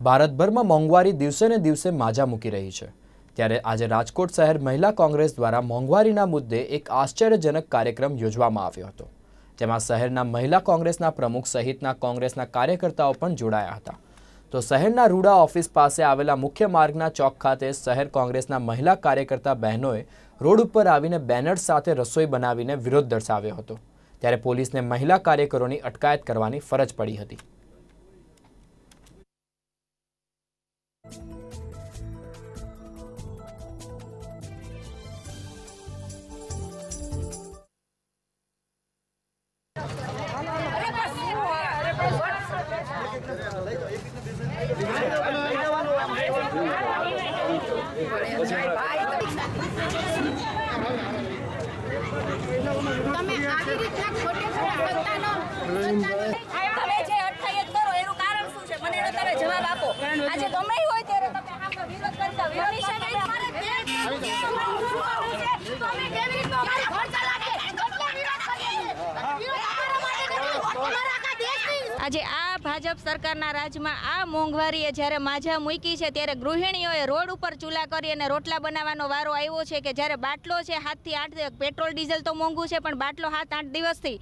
ભારતભરમાં મોંઘવારી દિવસે ને દિવસે માજા મૂકી રહી છે. ત્યારે આજે રાજકોટ શહેર મહિલા કોંગ્રેસ દ્વારા મોંઘવારીના મુદ્દે એક આશ્ચર્યજનક કાર્યક્રમ યોજવામાં આવ્યો હતો. જેમાં શહેરના મહિલા કોંગ્રેસના પ્રમુખ સહિતના કોંગ્રેસના કાર્યકર્તાઓ પણ જોડાયા હતા. તો શહેરના રૂડા ઓફિસ પાસે આવેલા મુખ્ય માર્ગના ચોક ખાતે શહેર કોંગ્રેસના મહિલા કાર્યકર્તા બહેનોએ રોડ ઉપર આવીને બેનર્સ સાથે રસોઈ બનાવીને વિરોધ દર્શાવ્યો હતો. ત્યારે પોલીસને મહિલા કાર્યકરોની અટકાયત કરવાની ફરજ પડી હતી. તમે આવી રીતના ખોટે ખોટા સત્તાનો તમે જે અટકાયત કરો, એનું કારણ શું છે? મને એનો તમે જવાબ આપો. આજે ગમે હોય ત્યારે તમે આમાં વિરોધ કરતા વિરોધી છે નહીં. મારે દેશ તમે કેવી રીતના અમારું ઘર ચલાવે? કેટલા વિરોધ કરીએ વિરોધ અમારા માટે કરીએ. અમારા આખા દેશની આજે આ ભાજપ સરકારના રાજમાં આ મોંઘવારીએ જ્યારે માજા મૂકી છે, ત્યારે ગૃહિણીઓએ રોડ ઉપર ચૂલા કરી અને રોટલા બનાવવાનો વારો આવ્યો છે કે જ્યારે બાટલો છે, હાથથી આઠ પેટ્રોલ, ડીઝલ તો મોંઘું છે, પણ બાટલો હાથ આઠ દિવસથી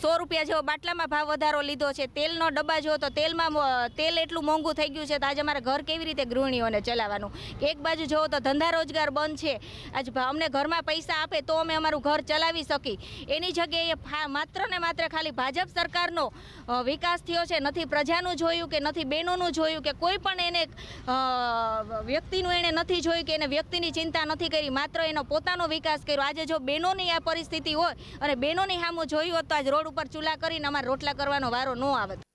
સો રૂપિયા જેવો બાટલામાં ભાવ વધારો લીધો છે. તેલનો ડબ્બા જો તો તેલમાં તેલ એટલું મોંઘું થઈ ગયું છે તો આજે અમારે ઘર કેવી રીતે ગૃહિણીઓને ચલાવવાનું? એક બાજુ જોવો તો ધંધા રોજગાર બંધ છે. આજ અમને ઘરમાં પૈસા આપે તો અમે અમારું ઘર ચલાવી શકી. એની જગ્યાએ માત્ર ને માત્ર ખાલી ભાજપ સરકારનો વિકાસ થયો છે નથી પ્રજાનું જોયું કે નથી બહેનોનું જોયું કે કોઈ પણ એને વ્યક્તિનું એણે નથી જોયું કે એને વ્યક્તિની ચિંતા નથી કરી, માત્ર એનો પોતાનો વિકાસ કર્યો. આજે જો બહેનોની આ પરિસ્થિતિ હોય અને બહેનોની સામું જોયું હોત તો આજ રોડ ઉપર ચૂલા કરીને અમારે રોટલા કરવાનો વારો ન આવત.